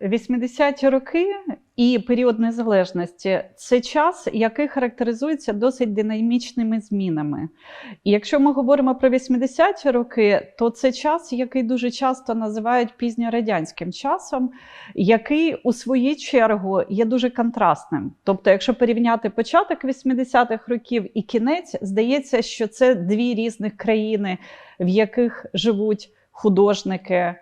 Вісімдесяті роки і період незалежності це час, який характеризується досить динамічними змінами. І якщо ми говоримо про 80-ті роки, то це час, який дуже часто називають пізньорадянським часом, який у свою чергу є дуже контрастним. Тобто, якщо порівняти початок 80-х років і кінець, здається, що це дві різних країни, в яких живуть художники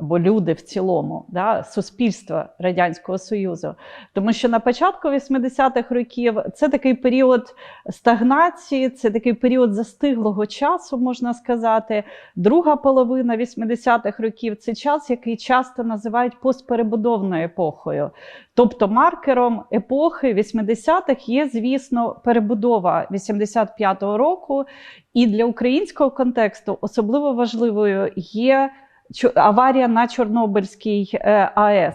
або люди в цілому, да, суспільство Радянського Союзу. Тому що на початку 80-х років це такий період стагнації, це такий період застиглого часу, можна сказати. Друга половина 80-х років це час, який часто називають постперебудовною епохою. Тобто маркером епохи 80-х є, звісно, перебудова 85-го року. І для українського контексту особливо важливою є аварія на Чорнобильській е, АЕС.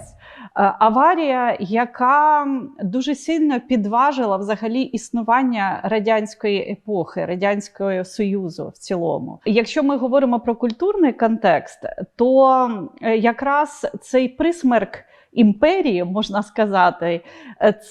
Е, аварія, яка дуже сильно підважила взагалі існування радянської епохи, радянського союзу в цілому. Якщо ми говоримо про культурний контекст, то е, якраз цей присмерк. Імперії, можна сказати,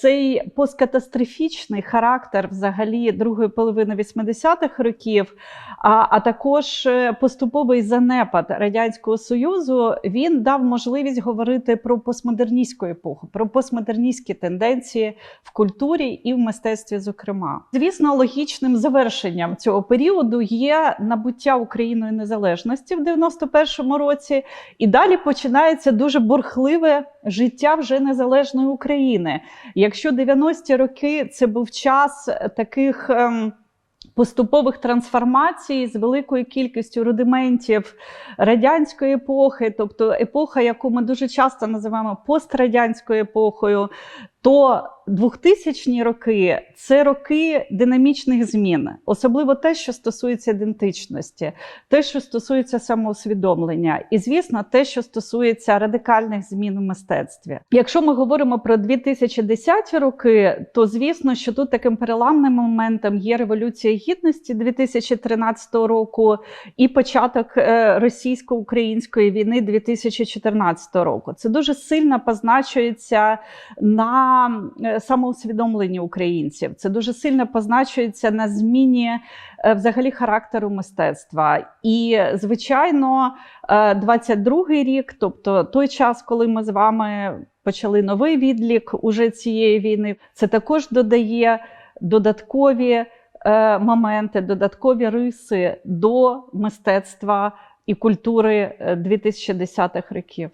цей посткатастрофічний характер взагалі другої половини 80-х років, а а також поступовий занепад радянського союзу він дав можливість говорити про постмодерністську епоху, про постмодерністські тенденції в культурі і в мистецтві. Зокрема, звісно, логічним завершенням цього періоду є набуття Україною незалежності в 91-му році, і далі починається дуже бурхливе життя вже незалежної України. Якщо 90-ті роки це був час таких. Ем, Поступових трансформацій з великою кількістю рудиментів радянської епохи, тобто епоха, яку ми дуже часто називаємо пострадянською епохою, то 2000-ні роки це роки динамічних змін, особливо те, що стосується ідентичності, те, що стосується самоусвідомлення, і, звісно, те, що стосується радикальних змін у мистецтві. Якщо ми говоримо про 2010 роки, то звісно, що тут таким переламним моментом є революція гідності 2013 року і початок е, російсько-української війни 2014 року. Це дуже сильно позначується на Е, самоусвідомленні українців. Це дуже сильно позначується на зміні е, взагалі характеру мистецтва. І, звичайно, 22-й е, рік, тобто той час, коли ми з вами почали новий відлік уже цієї війни, це також додає додаткові моменти, додаткові риси до мистецтва і культури 2010-х років.